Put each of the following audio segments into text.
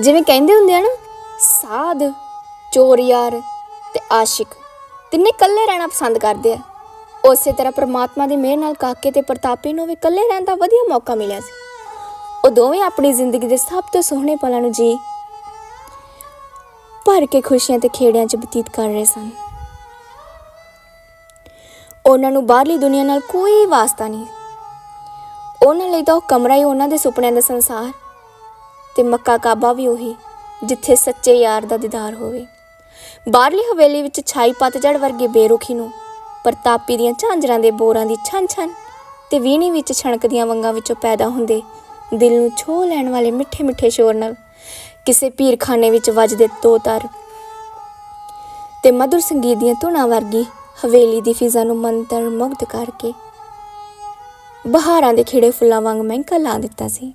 ਜਿਵੇਂ ਕਹਿੰਦੇ ਹੁੰਦੇ ਆ ਨਾ, ਸਾਧ, ਚੋਰ ਯਾਰ ਤੇ ਆਸ਼ਿਕ, ਤਿੰਨੇ ਇਕੱਲੇ ਰਹਿਣਾ ਪਸੰਦ ਕਰਦੇ ਆ। ਉਸੇ ਤਰ੍ਹਾਂ ਪ੍ਰਮਾਤਮਾ ਦੀ ਮਿਹਰ ਨਾਲ ਕਾਕੇ ਤੇ ਪ੍ਰਤਾਪੀ ਨੂੰ ਵੀ ਇਕੱਲੇ ਰਹਿਣ ਦਾ ਵਧੀਆ ਮੌਕਾ ਮਿਲਿਆ ਸੀ। ਉਹ ਦੋਵੇਂ ਆਪਣੀ ਜ਼ਿੰਦਗੀ ਦੇ ਸਭ ਤੋਂ ਸੋਹਣੇ ਪਲਾਂ ਨੂੰ ਜੀ ਭਰ ਕੇ ਖੁਸ਼ੀਆਂ ਤੇ ਖੇੜਿਆਂ 'ਚ ਬਤੀਤ ਕਰ ਰਹੇ ਸਨ। ਉਹਨਾਂ ਨੂੰ ਬਾਹਰਲੀ ਦੁਨੀਆ ਨਾਲ ਕੋਈ ਵਾਸਤਾ ਨਹੀਂ। ਉਹਨਾਂ ਲਈ ਤਾਂ ਉਹ ਕਮਰਾ ਹੀ ਉਹਨਾਂ ਦੇ ਸੁਪਨਿਆਂ ਦਾ ਸੰਸਾਰ ਤੇ ਮੱਕਾ ਕਾਬਾ ਵੀ ਉਹੀ, ਜਿੱਥੇ ਸੱਚੇ ਯਾਰ ਦਾ ਦੀਦਾਰ ਹੋਵੇ। ਬਾਹਰਲੀ ਹਵੇਲੀ ਵਿੱਚ ਛਾਈ ਪਤਝੜ ਵਰਗੇ ਬੇਰੁਖੀ ਨੂੰ, ਪ੍ਰਤਾਪੀ ਦੀਆਂ ਝਾਂਜਰਾਂ ਦੇ ਬੋਰਾਂ ਦੀ ਛਣ ਛਣ ਤੇ ਵੀਣੀ ਵਿੱਚ ਛਣਕਦੀਆਂ ਵੰਗਾਂ ਵਿੱਚੋਂ ਪੈਦਾ ਹੁੰਦੇ ਦਿਲ ਨੂੰ ਛੋਹ ਲੈਣ ਵਾਲੇ ਮਿੱਠੇ ਮਿੱਠੇ ਸ਼ੋਰ ਨਾਲ ਕਿਸੇ ਪੀਰਖਾਨੇ ਵਿੱਚ ਵੱਜਦੇ ਦੋ ਤਰ ਤੇ ਮధుਰ ਸੰਗੀਤ ਦੀਆਂ ਧੁਨਾਂ ਵਰਗੀ ਹਵੇਲੀ ਦੀ ਫਿਜ਼ਾ ਨੂੰ ਮੰਤਰ ਮੁਗਧ ਕਰਕੇ ਬਹਾਰਾਂ ਦੇ ਖਿੜੇ ਫੁੱਲਾਂ ਵਾਂਗ ਮਹਿਕਾ ਲਾ ਦਿੱਤਾ ਸੀ।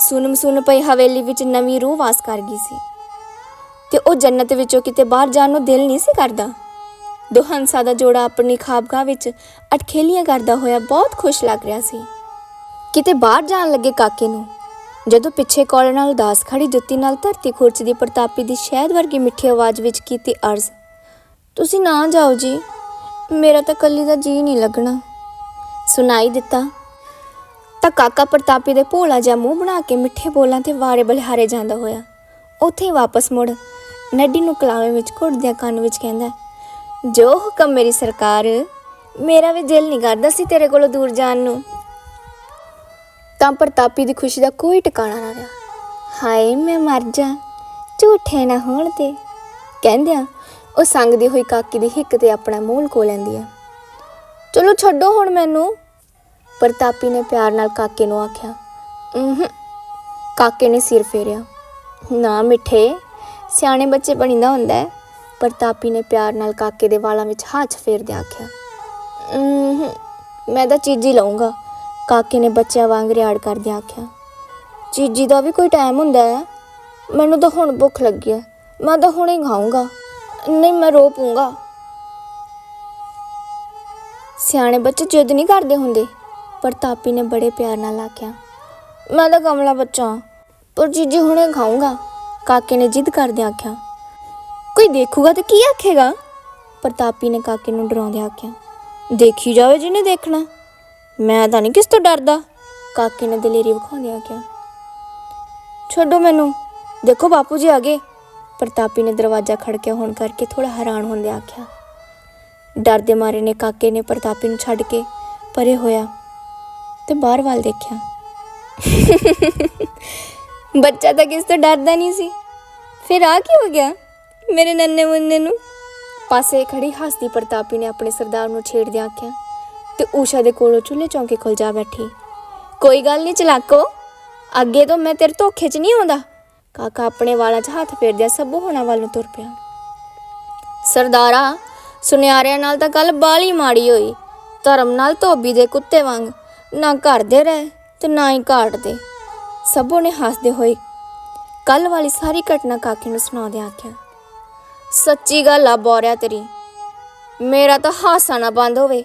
ਸੁਨਮ ਸੁਨ ਪਈ ਹਵੇਲੀ ਵਿੱਚ ਨਵੀਂ ਰੂਹ ਵਾਸ ਕਰ ਗਈ ਸੀ। ਤੇ ਉਹ ਜੰਨਤ ਵਿੱਚੋਂ ਕਿਤੇ ਬਾਹਰ ਜਾਣ ਨੂੰ ਦਿਲ ਨਹੀਂ ਸੀ ਕਰਦਾ। ਦੋ ਦਾ ਜੋੜਾ ਆਪਣੀ ਖਾਬਗਾਹ ਵਿੱਚ ਅਟਖੇਲੀਆਂ ਕਰਦਾ ਹੋਇਆ ਬਹੁਤ ਖੁਸ਼ ਲੱਗ ਰਿਹਾ ਸੀ। ਕਿਤੇ ਬਾਹਰ ਜਾਣ ਲੱਗੇ ਕਾਕੇ ਨੂੰ, ਜਦੋਂ ਪਿੱਛੇ ਕੋਲ ਨਾਲ ਉਦਾਸ ਖੜੀ ਜੁੱਤੀ ਨਾਲ ਧਰਤੀ ਖੁਰਚਦੀ ਪ੍ਰਤਾਪੀ ਦੀ ਸ਼ਹਿਦ ਵਰਗੀ ਮਿੱਠੀ ਆਵਾਜ਼ ਵਿੱਚ ਕੀਤੀ ਅਰਜ਼, ਤੁਸੀਂ ਨਾ ਜਾਓ ਜੀ, ਮੇਰਾ ਤਾਂ ਕੱਲੀ ਦਾ ਜੀ ਨਹੀਂ ਲੱਗਣਾ। ਸੁਣਾਈ ਦਿੱਤਾ ਤਾਂ ਕਾਕਾ ਪ੍ਰਤਾਪੀ ਦੇ ਭੋਲਾ ਜਿਹਾ ਮੂੰਹ ਬਣਾ ਕੇ ਮਿੱਠੇ ਬੋਲਾਂ ਤੇ ਵਾਰੇ ਬਲਿਹਾਰੇ ਜਾਂਦਾ ਹੋਇਆ। ਉੱਥੇ ਵਾਪਸ ਮੁੜ ਨੱਡੀ ਨੂੰ ਕਲਾਵੇ ਵਿੱਚ ਘੁੱਟਦਿਆਂ ਕੰਨ ਵਿੱਚ ਕਹਿੰਦਾ, ਜੋ ਹੁਕਮ ਮੇਰੀ ਸਰਕਾਰ, ਮੇਰਾ ਵੀ ਦਿਲ ਨਹੀਂ ਕਰਦਾ ਸੀ ਤੇਰੇ ਕੋਲੋਂ ਦੂਰ ਜਾਣ ਨੂੰ। ਤਾਂ ਪ੍ਰਤਾਪੀ ਦੀ ਖੁਸ਼ੀ ਦਾ ਕੋਈ ਟਿਕਾਣਾ ਨਾ ਰਿਹਾ। ਹਾਏ, ਮੈਂ ਮਰ ਜਾ, ਝੂਠੇ ਨਾ ਹੋਣ ਤੇ। ਕਹਿੰਦਿਆਂ ਉਹ ਸੰਗਦੀ ਹੋਈ ਕਾਕੀ ਦੀ ਹਿੱਕ ਤੇ ਆਪਣਾ ਮੂੰਹ ਕੋ ਲੈਂਦੀ ਆ। ਚਲੋ ਛੱਡੋ ਹੁਣ ਮੈਨੂੰ ਪ੍ਰਤਾਪੀ ਨੇ ਪਿਆਰ ਨਾਲ ਕਾਕੇ ਨੂੰ ਆਖਿਆ, ਉਹੁ, ਕਾਕੇ ਨੇ ਸਿਰ ਫੇਰਿਆ। ਨਾ ਮਿੱਠੇ, ਸਿਆਣੇ ਬੱਚੇ ਬਣੀਦਾ ਹੁੰਦਾ ਹੈ। ਪ੍ਰਤਾਪੀ ਨੇ ਪਿਆਰ ਨਾਲ ਕਾਕੇ ਦੇ ਵਾਲਾਂ ਵਿੱਚ ਹੱਥ ਫੇਰਦੇ ਆਖਿਆ, ਉਹੁ, ਮੈਂ ਤਾਂ ਚੀਜ਼ੀ ਲਊਂਗਾ। ਕਾਕੇ ਨੇ ਬੱਚਿਆਂ ਵਾਂਗ ਰਿਆੜ ਕਰਦੇ ਆਖਿਆ, ਚੀਜ਼ੀ ਦਾ ਵੀ ਕੋਈ ਟਾਈਮ ਹੁੰਦਾ ਹੈ? ਮੈਨੂੰ ਤਾਂ ਹੁਣ ਭੁੱਖ ਲੱਗੀ ਹੈ। ਮੈਂ ਤਾਂ ਹੁਣੇ ਖਾਊਂਗਾ। ਨਹੀਂ, ਮੈਂ ਰੋ ਪੂੰਗਾ ਸਿਆਣੇ ਬੱਚੇ ਜਿੱਦ ਨਹੀਂ ਕਰਦੇ ਹੁੰਦੇ। ਪ੍ਰਤਾਪੀ ਨੇ ਬੜੇ ਪਿਆਰ ਨਾਲ ਆਖਿਆ ਮੈਂ ਤਾਂ ਕਮਲਾ ਬੱਚਾ ਹਾਂ, ਪਰ ਚੀਜ਼ੀ ਹੁਣੇ ਖਾਊਂਗਾ। ਕਾਕੇ ਨੇ ਜਿੱਦ ਕਰਦਿਆਂ ਆਖਿਆ ਕੋਈ ਦੇਖੂਗਾ ਤਾਂ ਕੀ ਆਖੇਗਾ? ਪ੍ਰਤਾਪੀ ਨੇ ਕਾਕੇ ਨੂੰ ਡਰਾਉਂਦਿਆਂ ਆਖਿਆ ਦੇਖੀ ਜਾਵੇ ਜਿਹਨੇ ਦੇਖਣਾ। ਮੈਂ ਤਾਂ ਨਹੀਂ ਕਿਸ ਤੋਂ ਡਰਦਾ। ਕਾਕੇ ਨੇ ਦਲੇਰੀ ਵਿਖਾਉਂਦਿਆਂ ਆਖਿਆ ਛੱਡੋ ਮੈਨੂੰ ਦੇਖੋ ਬਾਪੂ ਜੀ ਆ ਗਏ ਪ੍ਰਤਾਪੀ ਨੇ ਦਰਵਾਜ਼ਾ ਖੜਕਿਆ ਹੋਣ ਕਰਕੇ ਥੋੜਾ ਹੈਰਾਨ ਹੁੰਦਿਆਂ ਆਖਿਆ ਡਰ ਦੇ ਮਾਰੇ ਨੇ ਕਾਕੇ ਨੇ ਪ੍ਰਤਾਪੀ ਨੂੰ ਛੱਡ ਕੇ ਪਰੇ ਹੋਇਆ। ਤੇ ਬਾਹਰ ਵੱਲ ਦੇਖਿਆ। ਬੱਚਾ ਤਾਂ ਕਿਸ ਤੋਂ ਡਰਦਾ ਨਹੀਂ ਸੀ। ਫਿਰ ਆ ਕੀ ਹੋ ਗਿਆ? ਮੇਰੇ ਨੰਨੇ ਮੁੰਨੇ ਨੂੰ? ਪਾਸੇ ਖੜੀ ਹੱਸਦੀ ਪ੍ਰਤਾਪੀ ਨੇ ਆਪਣੇ ਸਰਦਾਰ ਨੂੰ ਛੇੜਦੇ ਆਖਿਆ, ਤੇ ਊਸ਼ਾ ਦੇ ਕੋਲੋਂ ਚੁੱਲ੍ਹੇ ਚੌਂਕੇ ਖੁੱਲ ਜਾ ਬੈਠੀ। ਕੋਈ ਗੱਲ ਨਹੀਂ ਚਲਾਕੋ। ਅੱਗੇ ਤੋਂ ਮੈਂ ਤੇਰੇ ਧੋਖੇ 'ਚ ਨਹੀਂ ਆਉਂਦਾ। ਕਾਕਾ ਆਪਣੇ ਵਾਲਾਂ 'ਚ ਹੱਥ ਫੇਰਦਿਆਂ ਸਭੂ ਹੋਣਾ ਵੱਲ ਨੂੰ ਤੁਰ ਪਿਆ। ਸਰਦਾਰਾ, ਸੁਨਿਆਰਿਆਂ ਨਾਲ ਤਾਂ ਗੱਲ ਬਾਲੀ ਮਾੜੀ ਹੋਈ। ਧਰਮ ਨਾਲ ਧੋਬੀ ਦੇ ਕੁੱਤੇ ਵਾਂਗ। ਨਾ ਕਰਦੇ ਰਹੇ ਤੇ ਨਾ ਹੀ ਘਾਟਦੇ। ਸਭੋ ਨੇ ਹੱਸਦੇ ਹੋਏ ਕੱਲ ਵਾਲੀ ਸਾਰੀ ਘਟਨਾ ਕਾਕੇ ਨੂੰ ਸੁਣਾਉਂਦੇ ਆਖਿਆ, ਸੱਚੀ ਗੱਲ ਆ ਬੋਰਿਆ ਤੇਰੀ, ਮੇਰਾ ਤਾਂ ਹਾਸਾ ਨਾ ਬੰਦ ਹੋਵੇ।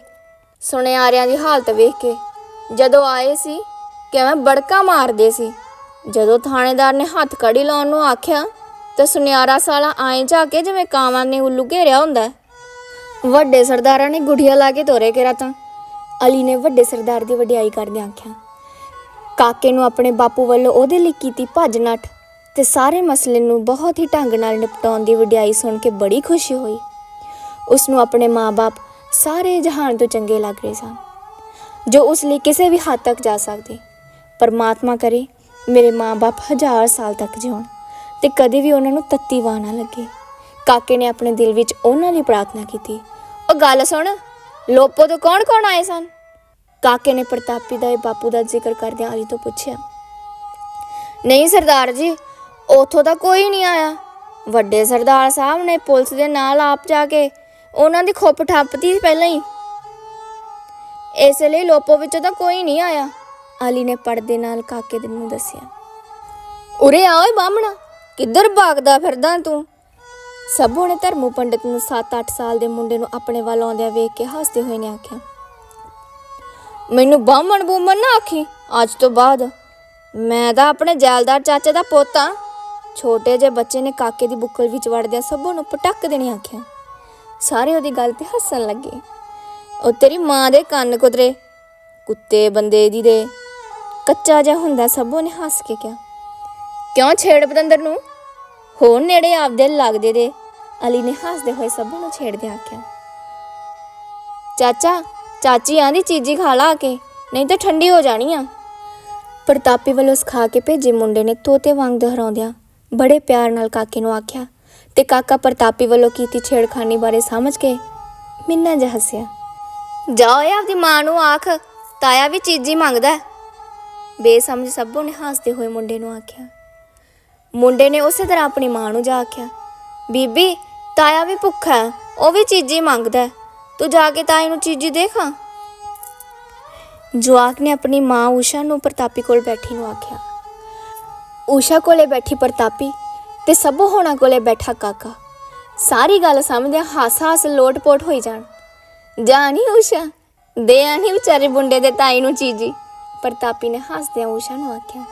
ਸੁਨਿਆਰਿਆਂ ਦੀ ਹਾਲਤ ਵੇਖ ਕੇ ਜਦੋਂ ਆਏ ਸੀ ਕਿਵੇਂ ਬੜਕਾ ਮਾਰਦੇ ਸੀ। ਜਦੋਂ ਥਾਣੇਦਾਰ ਨੇ ਹੱਥ ਕੜੀ ਲਾਉਣ ਨੂੰ ਆਖਿਆ ਤੇ ਸੁਨਿਆਰਾ ਸਾਲਾ ਆਏ ਜਾ ਕੇ ਜਿਵੇਂ ਕਾਵਾਂ ਨੇ ਉੱਲੂ ਘੇਰਿਆ ਹੁੰਦਾ। ਵੱਡੇ ਸਰਦਾਰਾਂ ਨੇ ਗੁੜੀਆਂ ਲਾ ਕੇ ਤੋਰੇ ਕੇ ਤਾਂ। ਅਲੀ ਨੇ ਵੱਡੇ ਸਰਦਾਰ ਦੀ ਵਡਿਆਈ ਕਰਦੇ ਆਖਿਆ, ਕਾਕੇ ਨੂੰ ਆਪਣੇ ਬਾਪੂ ਵੱਲੋਂ ਉਹਦੇ ਲਈ ਕੀਤੀ ਭੱਜ ਨੱਠ ਤੇ ਸਾਰੇ ਮਸਲੇ ਨੂੰ ਬਹੁਤ ਹੀ ਢੰਗ ਨਾਲ ਨਿਪਟਾਉਣ ਦੀ ਵਡਿਆਈ ਸੁਣ ਕੇ ਬੜੀ ਖੁਸ਼ੀ ਹੋਈ। ਉਸ ਨੂੰ ਆਪਣੇ ਮਾਪੇ ਸਾਰੇ ਜਹਾਨ ਤੋਂ ਚੰਗੇ ਲੱਗ ਰਹੇ ਸਨ, ਜੋ ਉਸ ਲਈ ਕਿਸੇ ਵੀ ਹੱਦ ਤੱਕ ਜਾ ਸਕਦੇ। ਪਰਮਾਤਮਾ ਕਰੇ ਮੇਰੇ ਮਾਪੇ ਹਜ਼ਾਰ ਸਾਲ ਤੱਕ ਜਿਉਣ ਤੇ ਕਦੇ ਵੀ ਉਹਨਾਂ ਨੂੰ ਤੱਤੀ ਵਾਹ ਨਾ ਲੱਗੇ। ਕਾਕੇ ਨੇ ਆਪਣੇ ਦਿਲ ਵਿੱਚ ਉਹਨਾਂ ਲਈ ਪ੍ਰਾਰਥਨਾ ਕੀਤੀ, ਉਹ ਗੱਲ ਸੁਣ ਲੋਪੋ ਤੋਂ ਕੌਣ ਕੌਣ ਆਏ ਸਨ? ਕਾਕੇ ਨੇ ਪ੍ਰਤਾਪੀ ਦਾ ਇਹ ਬਾਪੂ ਦਾ ਜ਼ਿਕਰ ਕਰਦਿਆਂ ਅਲੀ ਤੋਂ ਪੁੱਛਿਆ, ਨਹੀਂ ਸਰਦਾਰ ਜੀ, ਉਥੋਂ ਤਾਂ ਕੋਈ ਨਹੀਂ ਆਇਆ। ਵੱਡੇ ਸਰਦਾਰ ਸਾਹਿਬ ਨੇ ਪੁਲਿਸ ਦੇ ਨਾਲ ਆਪ ਜਾ ਕੇ ਉਹਨਾਂ ਦੀ ਖੁੱਪ ਠੱਪਤੀ ਸੀ ਪਹਿਲਾਂ ਹੀ। ਇਸ ਲਈ ਲੋਪੋ ਵਿੱਚੋਂ ਤਾਂ ਕੋਈ ਨਹੀਂ ਆਇਆ। ਅਲੀ ਨੇ ਪਰਦੇ ਨਾਲ ਕਾਕੇ ਦੇ ਨੂੰ ਦੱਸਿਆ, ਉਰੇ ਆ ਓਏ ਬਾਹਮਣਾ, ਕਿੱਧਰ ਭਾਗਦਾ ਫਿਰਦਾ ਤੂੰ? ਸਭੋ ਨੇ ਧਰਮੂ ਪੰਡਿਤ ਨੂੰ 7-8 ਸਾਲ ਦੇ ਮੁੰਡੇ ਨੂੰ ਆਪਣੇ ਵੱਲ ਆਉਂਦਿਆਂ ਵੇਖ ਕੇ ਹੱਸਦੇ ਹੋਏ ਨੇ ਆਖਿਆ, ਮੈਨੂੰ ਬਾਹਮਣ ਬੂਮਣ ਨਾ ਆਖੀ? ਅੱਜ ਤੋਂ ਬਾਅਦ ਮੈਂ ਤਾਂ ਆਪਣੇ ਜੈਲਦਾਰ ਚਾਚੇ ਦਾ ਪੋਤਾ ਛੋਟੇ ਜਿਹੇ ਬੱਚੇ ਨੇ ਕਾਕੇ ਦੀ ਬੁੱਕਲ ਵਿੱਚ ਵੜਦਿਆਂ ਸਭੋਂ ਨੂੰ ਪਟਕ ਦੇਣੀ ਆਖਿਆ। ਸਾਰੇ ਉਹਦੀ ਗੱਲ ਤੇ ਹੱਸਣ ਲੱਗੇ। ਉਹ ਤੇਰੀ ਮਾਂ ਦੇ ਕੰਨ ਕੁਤਰੇ ਕੁੱਤੇ ਬੰਦੇ ਦੀ ਦੇ। ਕੱਚਾ ਜਿਹਾ ਹੁੰਦਾ ਸਭੋਂ ਨੇ ਹੱਸ ਕੇ ਕਿਹਾ। ਕਿਉਂ ਛੇੜ ਬਤੰਦਰ ਨੂੰ? ਹੋਰ ਨੇੜੇ ਆਪਦੇ ਲੱਗਦੇ ਦੇ ਅਲੀ ਨੇ ਹੱਸਦੇ ਹੋਏ ਸਭੂ ਨੂੰ ਛੇੜਦੇ ਆਖਿਆ, ਚਾਚਾ ਚਾਚੀ ਆਂਦੀ ਚੀਜ਼ੀ ਖਾ ਲਾ ਕੇ, ਨਹੀਂ ਤਾਂ ਠੰਡੀ ਹੋ ਜਾਣੀ ਆ ਪ੍ਰਤਾਪੀ ਵੱਲੋਂ ਸਿਖਾ ਕੇ ਭੇਜੇ ਮੁੰਡੇ ਨੇ ਤੋਤੇ ਵਾਂਗ ਦੁਹਰਾਉਂਦਿਆਂ ਬੜੇ ਪਿਆਰ ਨਾਲ ਕਾਕੇ ਨੂੰ ਆਖਿਆ, ਤੇ ਕਾਕਾ ਪ੍ਰਤਾਪੀ ਵੱਲੋਂ ਕੀਤੀ ਛੇੜਖਾਨੀ ਬਾਰੇ ਸਮਝ ਕੇ ਮਿੰਨਾ ਜਿਹਾ ਹੱਸਿਆ, ਜਾਓ ਇਹ ਆਪਦੀ ਮਾਂ ਨੂੰ ਆਖ, ਤਾਇਆ ਵੀ ਚੀਜ਼ੀ ਮੰਗਦਾ ਹੈ। ਬੇਸਮਝ ਸਭੋ ਨੇ ਹੱਸਦੇ ਹੋਏ ਮੁੰਡੇ ਨੂੰ ਆਖਿਆ ਮੁੰਡੇ ਨੇ ਉਸੇ ਤਰ੍ਹਾਂ ਆਪਣੀ ਮਾਂ ਨੂੰ ਜਾ ਆਖਿਆ, ਬੀਬੀ, ਤਾਇਆ ਵੀ ਭੁੱਖਾ ਹੈ, ਉਹ ਵੀ ਚੀਜ਼ੀ ਮੰਗਦਾ ਹੈ। ਤੂੰ ਜਾ ਕੇ ਤਾਏ ਨੂੰ ਚੀਜ਼ੀ ਦੇਖਾਂ ਜਵਾਕ ਨੇ ਆਪਣੀ ਮਾਂ ਊਸ਼ਾ ਨੂੰ ਪ੍ਰਤਾਪੀ ਕੋਲ ਬੈਠੀ ਨੂੰ ਆਖਿਆ, ਊਸ਼ਾ ਕੋਲੇ ਬੈਠੀ ਪ੍ਰਤਾਪੀ ਤੇ ਸਭੋ ਹੋਣਾ ਕੋਲੇ ਬੈਠਾ ਕਾਕਾ, ਸਾਰੀ ਗੱਲ ਸਮਝਦਿਆਂ ਹਾਸ-ਹਾਸ ਲੋਟ-ਪੋਟ ਹੋਈ ਜਾਣ ਜਾਣੀ ਊਸ਼ਾ ਦੇ ਆਣੀ ਵਿਚਾਰੇ ਬੁੰਡੇ ਦੇ ਤਾਈ ਨੂੰ ਚੀਜੀ ਪ੍ਰਤਾਪੀ ਨੇ ਹੱਸਦਿਆਂ ਊਸ਼ਾ ਨੂੰ ਆਖਿਆ,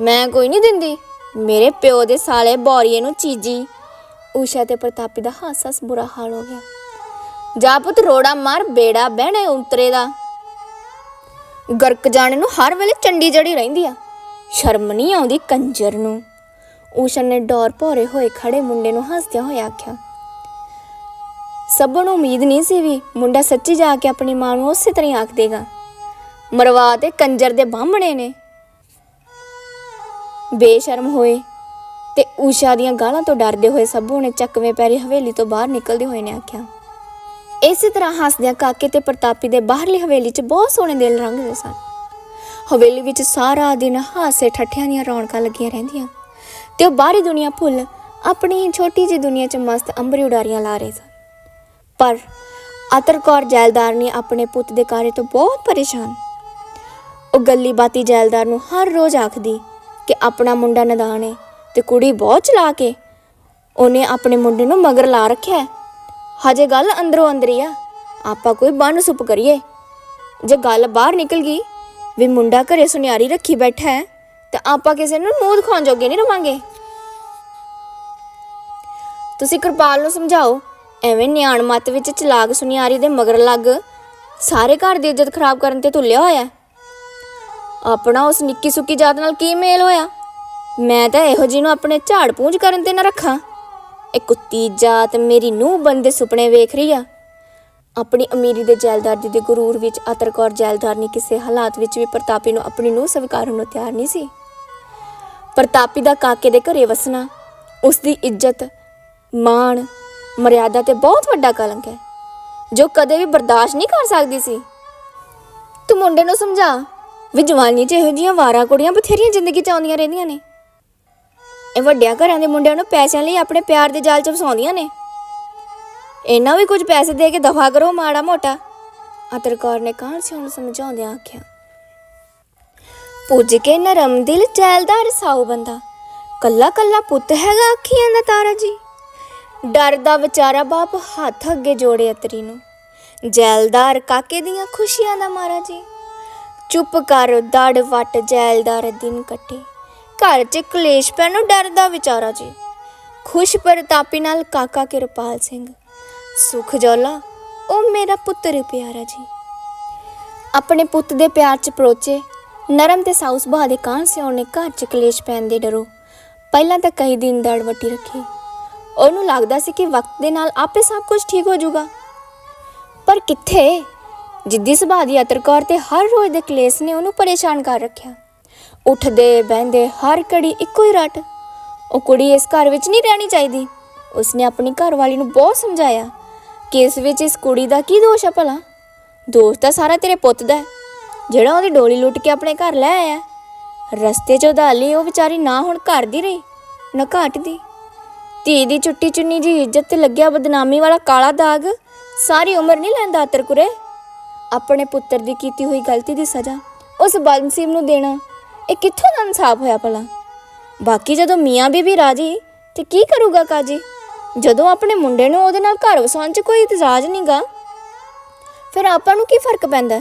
ਮੈਂ ਕੋਈ ਨਹੀਂ ਦਿੰਦੀ ਮੇਰੇ ਪਿਓ ਦੇ ਸਾਲੇ ਬੌਰੀਏ ਨੂੰ ਚੀਜੀ। ਊਸ਼ਾ ਤੇ ਪ੍ਰਤਾਪੀ ਦਾ ਹਾਸ-ਹਾਸ ਬੁਰਾ ਹਾਲ ਹੋ ਗਿਆ। ਜਾ ਪੁੱਤ ਰੋੜਾ ਮਾਰ, ਬੇੜਾ ਬਹਿਣੇ ਉਤਰੇ ਦਾ। ਗਰਕ ਜਾਣੇ ਨੂੰ ਹਰ ਵੇਲੇ ਚੰਡੀ ਜੜੀ ਰਹਿੰਦੀ ਆ। ਸ਼ਰਮ ਨਹੀਂ ਆਉਂਦੀ ਕੰਜਰ ਨੂੰ। ਊਸ਼ਾ ਨੇ ਡੌਰ ਭੋਰੇ ਹੋਏ ਖੜੇ ਮੁੰਡੇ ਨੂੰ ਹੱਸਦਿਆਂ ਹੋਇਆ ਆਖਿਆ, ਸਭ ਨੂੰ ਉਮੀਦ ਨਹੀਂ ਸੀ ਵੀ ਮੁੰਡਾ ਸੱਚੀ ਜਾ ਕੇ ਆਪਣੀ ਮਾਂ ਨੂੰ ਉਸੇ ਤਰ੍ਹਾਂ ਹੀ ਆਖ ਦੇਗਾ। ਮਰਵਾ ਤੇ ਕੰਜਰ ਦੇ ਬਾਹਮਣੇ ਨੇ। ਬੇਸ਼ਰਮ ਹੋਏ ਤੇ ਊਸ਼ਾ ਦੀਆਂ ਗਾਲਾਂ ਤੋਂ ਡਰਦੇ ਹੋਏ ਸੱਭੂ ਨੇ ਚੱਕਵੇਂ ਪੈਰੀ ਹਵੇਲੀ ਤੋਂ ਬਾਹਰ ਨਿਕਲਦੇ ਹੋਏ ਨੇ ਆਖਿਆ। ਇਸੇ ਤਰ੍ਹਾਂ ਹੱਸਦਿਆਂ ਕਾਕੇ ਤੇ ਪ੍ਰਤਾਪੀ ਦੇ ਬਾਹਰਲੀ ਹਵੇਲੀ 'ਚ ਬਹੁਤ ਸੋਹਣੇ ਦਿਲ ਰੰਗਦੇ ਸਨ। ਹਵੇਲੀ ਵਿੱਚ ਸਾਰਾ ਦਿਨ ਹਾਸੇ ਠੱਠਿਆਂ ਦੀਆਂ ਰੌਣਕਾਂ ਲੱਗੀਆਂ ਰਹਿੰਦੀਆਂ ਤੇ ਉਹ ਬਾਹਰੀ ਦੁਨੀਆ ਭੁੱਲ ਆਪਣੀ ਹੀ ਛੋਟੀ ਜਿਹੀ ਦੁਨੀਆ 'ਚ ਮਸਤ ਅੰਬਰੀ ਉਡਾਰੀਆਂ ਲਾ ਰਹੇ ਸਨ। ਪਰ ਅਤਰ ਕੌਰ ਜੈਲਦਾਰ ਨੇ ਆਪਣੇ ਪੁੱਤ ਦੇ ਕਾਰੇ ਤੋਂ ਬਹੁਤ ਪਰੇਸ਼ਾਨ। ਉਹ ਗੱਲੀ ਬਾਤੀ ਜੈਲਦਾਰ ਨੂੰ ਹਰ ਰੋਜ਼ ਆਖਦੀ ਕਿ ਆਪਣਾ ਮੁੰਡਾ ਨਦਾਨ ਹੈ ਤੇ ਕੁੜੀ ਬਹੁਤ ਚਲਾ ਕੇ ਉਹਨੇ ਆਪਣੇ ਮੁੰਡੇ ਨੂੰ ਮਗਰ ਲਾ ਰੱਖਿਆ ਹੈ। ਹਜੇ ਗੱਲ ਅੰਦਰੋਂ ਅੰਦਰ ਹੀ ਆ ਆਪਾਂ ਕੋਈ ਬੰਨ ਸੁਪ ਕਰੀਏ ਜੇ ਗੱਲ ਬਾਹਰ ਨਿਕਲ ਗਈ ਵੀ ਮੁੰਡਾ ਘਰੇ ਸੁਨਿਆਰੀ ਰੱਖੀ ਬੈਠਾ ਹੈ ਤਾਂ ਆਪਾਂ ਕਿਸੇ ਨੂੰ ਮੂੰਹ ਦਿਖਾਉਣ ਜੋਗੇ ਨਹੀਂ ਰਵਾਂਗੇ ਤੁਸੀਂ ਕਿਰਪਾਲ ਨੂੰ ਸਮਝਾਓ, ਐਵੇਂ ਨਿਆਣ ਮੱਤ ਵਿੱਚ ਚਲਾਕ ਸੁਨਿਆਰੀ ਦੇ ਮਗਰ ਲੱਗ ਸਾਰੇ ਘਰ ਦੀ ਇੱਜ਼ਤ ਖਰਾਬ ਕਰਨ ਤੇ ਤੁਲਿਆ ਹੋਇਆ ਹੈ। ਆਪਣਾ ਉਸ ਨਿੱਕੀ ਸੁੱਕੀ ਜਾਤ ਨਾਲ ਕੀ ਮੇਲ ਹੋਇਆ? ਮੈਂ ਤਾਂ ਇਹੋ ਜਿਹੀ ਨੂੰ ਆਪਣੇ ਝਾੜ ਪੂੰਝ ਕਰਨ ਤੇ ਨਾ ਰੱਖਾਂ। ਇਹ ਕੁੱਤੀ ਜਾਤ ਮੇਰੀ ਨੂੰਹ ਬੰਦੇ ਸੁਪਨੇ ਵੇਖ ਰਹੀ ਆ। ਆਪਣੀ ਅਮੀਰੀ ਦੇ ਜੈਲਦਾਰ ਜੀ ਦੇ ਗਰੂਰ ਵਿੱਚ ਅਤਰ ਕੌਰ ਜੈਲਦਾਰ ਨੇ ਕਿਸੇ ਹਾਲਾਤ ਵਿੱਚ ਵੀ ਪ੍ਰਤਾਪੀ ਨੂੰ ਆਪਣੀ ਨੂੰਹ ਸਵੀਕਾਰਨ ਨੂੰ ਤਿਆਰ ਨਹੀਂ ਸੀ। ਪ੍ਰਤਾਪੀ ਦਾ ਕਾਕੇ ਦੇ ਘਰੇ ਵਸਣਾ, ਉਸ ਦੀ ਇੱਜ਼ਤ, ਮਾਣ, ਮਰਿਆਦਾ ਤੇ ਬਹੁਤ ਵੱਡਾ ਕਲੰਕ ਹੈ, ਜੋ ਕਦੇ ਵੀ ਬਰਦਾਸ਼ਤ ਨਹੀਂ ਕਰ ਸਕਦੀ ਸੀ। ਤੂੰ ਮੁੰਡੇ ਨੂੰ ਸਮਝਾ। ਵੀ ਜਵਾਨੀ 'ਚ ਇਹੋ ਜਿਹੀਆਂ ਵਾਰਾਂ ਕੁੜੀਆਂ ਬਥੇਰੀਆਂ ਜ਼ਿੰਦਗੀ 'ਚ ਆਉਂਦੀਆਂ ਰਹਿੰਦੀਆਂ ਨੇ। ਇਹ ਵੱਡਿਆਂ ਘਰਾਂ ਦੇ ਮੁੰਡਿਆਂ ਨੂੰ ਪੈਸਿਆਂ ਲਈ ਆਪਣੇ ਪਿਆਰ ਦੇ ਜਾਲ 'ਚ ਫਸਾਉਂਦੀਆਂ ਨੇ। ਇਹਨਾਂ ਵੀ ਕੁਝ ਪੈਸੇ ਦੇ ਕੇ ਦਫਾ ਕਰੋ ਮਾੜਾ ਮੋਟਾ। ਅਤਰਕੌਰ ਨੇ ਕਾਹਨ ਸਿਉਂ ਨੂੰ ਸਮਝਾਉਂਦਿਆਂ ਆਖਿਆ, ਪੁੱਜ ਕੇ ਨਰਮ ਦਿਲ ਜੈਲਦਾਰ ਸਾਉ ਬੰਦਾ। ਕੱਲਾ ਕੱਲਾ ਪੁੱਤ ਹੈਗਾ ਅੱਖੀਆਂ ਦਾ ਤਾਰਾ ਜੀ। ਡਰਦਾ ਵਿਚਾਰਾ ਬਾਪ ਹੱਥ ਅੱਗੇ ਜੋੜੇ ਅਤਰੀ ਨੂੰ। ਜੈਲਦਾਰ ਕਾਕੇ ਦੀਆਂ ਖੁਸ਼ੀਆਂ ਦਾ ਮਾਰਾ ਜੀ। ਚੁੱਪ ਕਰ, ਦੜ ਵਟ, ਜੈਲਦਾਰ ਦਿਨ ਕੱਟੇ। ਘਰ 'ਚ ਕਲੇਸ਼ ਪੈਣ ਨੂੰ ਡਰਦਾ ਵਿਚਾਰਾ ਜੀ। ਖੁਸ਼ ਪ੍ਰਤਾਪੀ ਨਾਲ ਕਾਕਾ ਕਿਰਪਾਲ ਸਿੰਘ। ਸੁਖ ਜੋਲਾ, ਉਹ ਮੇਰਾ ਪੁੱਤਰ ਪਿਆਰਾ ਜੀ। ਆਪਣੇ ਪੁੱਤ ਦੇ ਪਿਆਰ 'ਚ ਪਰੋਚੇ, ਨਰਮ ਤੇ ਸਾਊ ਸੁਭਾਅ ਦੇ ਕਾਂ ਸਿਉਣ ਨੇ ਘਰ 'ਚ ਕਲੇਸ਼ ਪੈਣ ਦੇ ਡਰੋ। ਪਹਿਲਾਂ ਤਾਂ ਕਈ ਦਿਨ ਦੜ ਵੱਟੀ ਰੱਖੀ। ਉਹਨੂੰ ਲੱਗਦਾ ਸੀ ਕਿ ਵਕਤ ਦੇ ਨਾਲ ਆਪੇ ਸਭ ਕੁਝ ਠੀਕ ਹੋ ਜਾਊਗਾ। ਪਰ ਕਿੱਥੇ? ਜਿੱਦੀ ਸੁਭਾਅ ਦੀ ਅਤਰਕੌਰ ਤੇ ਹਰ ਰੋਜ਼ ਦੇ ਕਲੇਸ਼ ਨੇ ਉਹਨੂੰ ਪਰੇਸ਼ਾਨ ਕਰ ਰੱਖਿਆ। ਉੱਠਦੇ, ਬਹਿੰਦੇ, ਹਰ ਘੜੀ ਇੱਕੋ ਹੀ ਰੱਟ। ਉਹ ਕੁੜੀ ਇਸ ਘਰ ਵਿੱਚ ਨਹੀਂ ਰਹਿਣੀ ਚਾਹੀਦੀ। ਉਸਨੇ ਆਪਣੀ ਘਰਵਾਲੀ ਨੂੰ ਬਹੁਤ ਸਮਝਾਇਆ ਕਿ ਇਸ ਵਿੱਚ ਇਸ ਕੁੜੀ ਦਾ ਕੀ ਦੋਸ਼ ਹੈ ਭਲਾ? ਦੋਸ਼ ਤਾਂ ਸਾਰਾ ਤੇਰੇ ਪੁੱਤ ਦਾ ਹੈ। ਜਿਹੜਾ ਉਹਦੀ ਡੋਲੀ ਲੁੱਟ ਕੇ ਆਪਣੇ ਘਰ ਲੈ ਆਇਆ ਰਸਤੇ 'ਚ ਉਧਾਲੀ ਉਹ ਵਿਚਾਰੀ ਨਾ ਹੁਣ ਘਰ ਦੀ ਰਹੀ, ਨਾ ਘਾਟ ਦੀ ਧੀ ਦੀ ਚੁੱਟੀ ਚੁੰਨੀ ਜੀ ਇੱਜ਼ਤ ਤੇ ਲੱਗਿਆ ਬਦਨਾਮੀ ਵਾਲਾ ਕਾਲਾ ਦਾਗ ਸਾਰੀ ਉਮਰ ਨਹੀਂ ਲੈਂਦਾ ਅਤਰ ਕੁਰੇ ਆਪਣੇ ਪੁੱਤਰ ਦੀ ਕੀਤੀ ਹੋਈ ਗਲਤੀ ਦੀ ਸਜ਼ਾ, ਉਸ ਬਦਨਸੀਬ ਨੂੰ ਦੇਣਾ, ਇਹ ਕਿੱਥੋਂ ਦਾ ਇਨਸਾਫ ਹੋਇਆ ਭਲਾ? ਬਾਕੀ ਜਦੋਂ ਮੀਆਂ ਬੀਬੀ ਰਾਜੀ, ਤੇ ਕੀ ਕਰੂਗਾ ਕਾਜੀ? ਜਦੋਂ ਆਪਣੇ ਮੁੰਡੇ ਨੂੰ ਉਹਦੇ ਨਾਲ ਘਰ ਵਸਾਉਣ 'ਚ ਕੋਈ ਇਤਜ਼ਾਜ਼ ਨਹੀਂਗਾ, ਫਿਰ ਆਪਾਂ ਨੂੰ ਕੀ ਫ਼ਰਕ ਪੈਂਦਾ?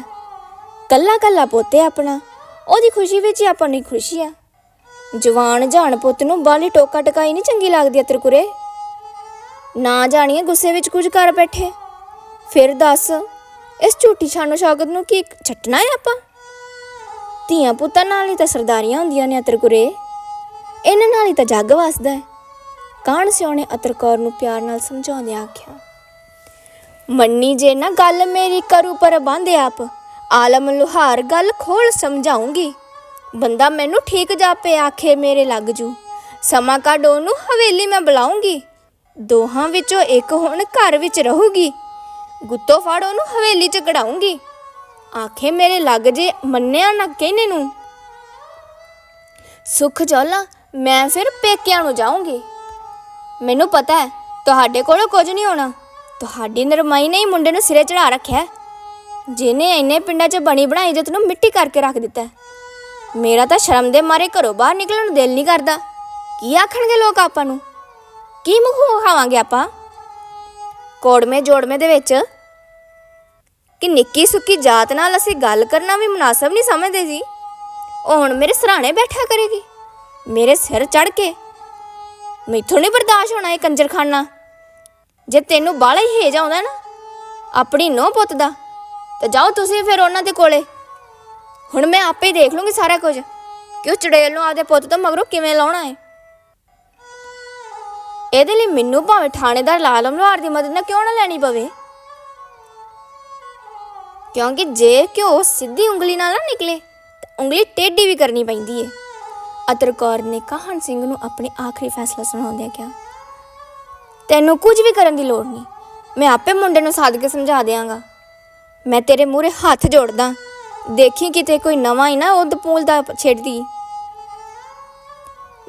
ਕੱਲਾ ਕੱਲਾ ਪੋਤੇ ਆਪਣਾ, ਉਹਦੀ ਖੁਸ਼ੀ ਵਿੱਚ ਹੀ ਆਪਾਂ ਨੂੰ ਖੁਸ਼ੀ ਆ। ਜਵਾਨ ਜਾਣ ਪੁੱਤ ਨੂੰ ਬਾਲੀ ਟੋਕਾ ਟਕਾਈ ਨਹੀਂ ਚੰਗੀ ਲੱਗਦੀ ਅਤਰ ਕੁਰੇ? ਨਾ ਜਾਣੀਏ ਗੁੱਸੇ ਵਿੱਚ ਕੁਝ ਕਰ ਬੈਠੇ। ਫਿਰ ਦੱਸ ਇਸ ਝੂਠੀ ਛਾਨੋ ਸ਼ੌਕਤ ਨੂੰ ਕੀ ਛੱਟਣਾ ਹੈ ਆਪਾਂ? ਧੀਆਂ ਪੁੱਤਾਂ ਨਾਲ ਹੀ ਤਾਂ ਸਰਦਾਰੀਆਂ ਹੁੰਦੀਆਂ ਨੇ ਅਤਰ ਕੁਰੇ ਇਹਨਾਂ ਨਾਲ ਹੀ ਤਾਂ ਜੱਗ ਵਸਦਾ ਹੈ। ਕਾਣ ਸਿਉਣੇ ਅਤਰ ਕੌਰ ਨੂੰ ਪਿਆਰ ਨਾਲ ਸਮਝਾਉਂਦੇ ਆਖਿਆ? ਮੰਨੀ ਜੇ ਨਾ ਗੱਲ ਮੇਰੀ ਕਰੂ ਪਰ ਬੰਦੇ ਆਪ। ਆਲਮ ਲੁਹਾਰ ਗੱਲ ਖੋਲ ਸਮਝਾਉਂਗੀ। ਬੰਦਾ ਮੈਨੂੰ ਠੀਕ ਜਾਪੇ ਆਖੇ ਮੇਰੇ ਲੱਗ ਜੂ। ਸਮਾਂ ਕੱਢ ਉਹਨੂੰ ਹਵੇਲੀ ਮੈਂ ਬੁਲਾਉਂਗੀ। ਦੋਹਾਂ ਵਿੱਚੋਂ ਇੱਕ ਹੁਣ ਘਰ ਵਿੱਚ ਰਹੂਗੀ। ਗੁੱਤੋ ਫੜ ਉਹਨੂੰ ਹਵੇਲੀ 'ਚ ਕਢਾਉਂਗੀ ਆਖੇ ਮੇਰੇ ਲੱਗ ਜੇ ਮੰਨਿਆ ਨਾ ਕਿਹਨੇ ਨੂੰ। ਸੁਖ ਜੋਲਾ, ਮੈਂ ਫਿਰ ਪੇਕਿਆਂ ਨੂੰ ਜਾਊਂਗੀ। ਮੈਨੂੰ ਪਤਾ ਹੈ, ਤੁਹਾਡੇ ਕੋਲੋਂ ਕੁਝ ਨਹੀਂ ਹੋਣਾ। ਤੁਹਾਡੀ ਨਰਮਾਈ ਨੇ ਹੀ ਮੁੰਡੇ ਨੂੰ ਸਿਰੇ ਚੜਾ ਰੱਖਿਆ ਹੈ। ਜਿਹਨੇ ਇੰਨੇ ਪਿੰਡਾਂ 'ਚ ਬਣੀ ਬਣਾਈ ਇੱਜ਼ਤ ਨੂੰ ਮਿੱਟੀ ਕਰਕੇ ਰੱਖ ਦਿੱਤਾ ਮੇਰਾ ਤਾਂ ਸ਼ਰਮ ਦੇ ਮਾਰੇ ਘਰੋਂ ਬਾਹਰ ਨਿਕਲਣ ਨੂੰ ਦਿਲ ਨਹੀਂ ਕਰਦਾ। ਕੀ ਆਖਣਗੇ ਲੋਕ ਆਪਾਂ ਨੂੰ? ਕੀ ਮੂੰਹ ਖਾਵਾਂਗੇ ਆਪਾਂ? ਕੋੜਮੇ ਜੋੜਮੇ ਦੇ ਵਿੱਚ। ਕਿ ਨਿੱਕੀ ਸੁੱਕੀ ਜਾਤ ਨਾਲ ਅਸੀਂ ਗੱਲ ਕਰਨਾ ਵੀ ਮੁਨਾਸਬ ਨਹੀਂ ਸਮਝਦੇ ਸੀ ਉਹ ਹੁਣ ਮੇਰੇ ਸਰਾਣੇ ਬੈਠਾ ਕਰੇਗੀ। ਮੇਰੇ ਸਿਰ ਚੜ ਕੇ। ਮੈਥੋਂ ਨਹੀਂ ਬਰਦਾਸ਼ਤ ਹੋਣਾ ਇਹ ਕੰਜਰਖਾਨਾ। ਜੇ ਤੈਨੂੰ ਬਾਲਾ ਹੀ ਹੇਜ ਆਉਂਦਾ ਨਾ, ਆਪਣੀ ਨੋ ਪੁੱਤ ਦਾ, ਤਾਂ ਜਾਓ ਤੁਸੀਂ ਫਿਰ ਉਹਨਾਂ ਦੇ ਕੋਲੇ। ਹੁਣ ਮੈਂ ਆਪੇ ਹੀ ਦੇਖ ਲੂੰਗੀ ਸਾਰਾ ਕੁਝ। ਕਿ ਉਹ ਚੜੇਲ ਨੂੰ ਆਪਦੇ ਪੁੱਤ ਤੋਂ ਮਗਰੋਂ ਕਿਵੇਂ ਲਾਉਣਾ ਹੈ ਇਹਦੇ ਲਈ ਮੈਨੂੰ ਭਾਵੇਂ ਥਾਣੇਦਾਰ ਲਾਲ ਲੋਹਾਰ ਦੀ ਮਦਦ ਨਾ ਕਿਉਂ ਨਾ ਲੈਣੀ ਪਵੇ? ਕਿਉਂਕਿ ਜੇ ਘਿਓ ਸਿੱਧੀ ਉਂਗਲੀ ਨਾਲ ਨਾ ਨਿਕਲੇ, ਤਾਂ ਉਂਗਲੀ ਟੇਢੀ ਵੀ ਕਰਨੀ ਪੈਂਦੀ ਏ। ਅਤਰ ਕੌਰ ਨੇ ਕਾਹਨ ਸਿੰਘ ਨੂੰ ਆਪਣੇ ਆਖਰੀ ਫੈਸਲਾ ਸੁਣਾਉਂਦਿਆਂ ਕਿਹਾ, ਤੈਨੂੰ ਕੁਝ ਵੀ ਕਰਨ ਦੀ ਲੋੜ ਨਹੀਂ। ਮੈਂ ਆਪੇ ਮੁੰਡੇ ਨੂੰ ਸਾਧ ਕੇ ਸਮਝਾ ਦਿਆਂਗਾ। ਮੈਂ ਤੇਰੇ ਮੂਹਰੇ ਹੱਥ ਜੋੜਦਾ। ਦੇਖੀ ਕਿਤੇ ਕੋਈ ਨਵਾਂ ਹੀ ਨਾ ਉਹ ਦਪੂਲ ਦਾ ਛੇੜਦੀ।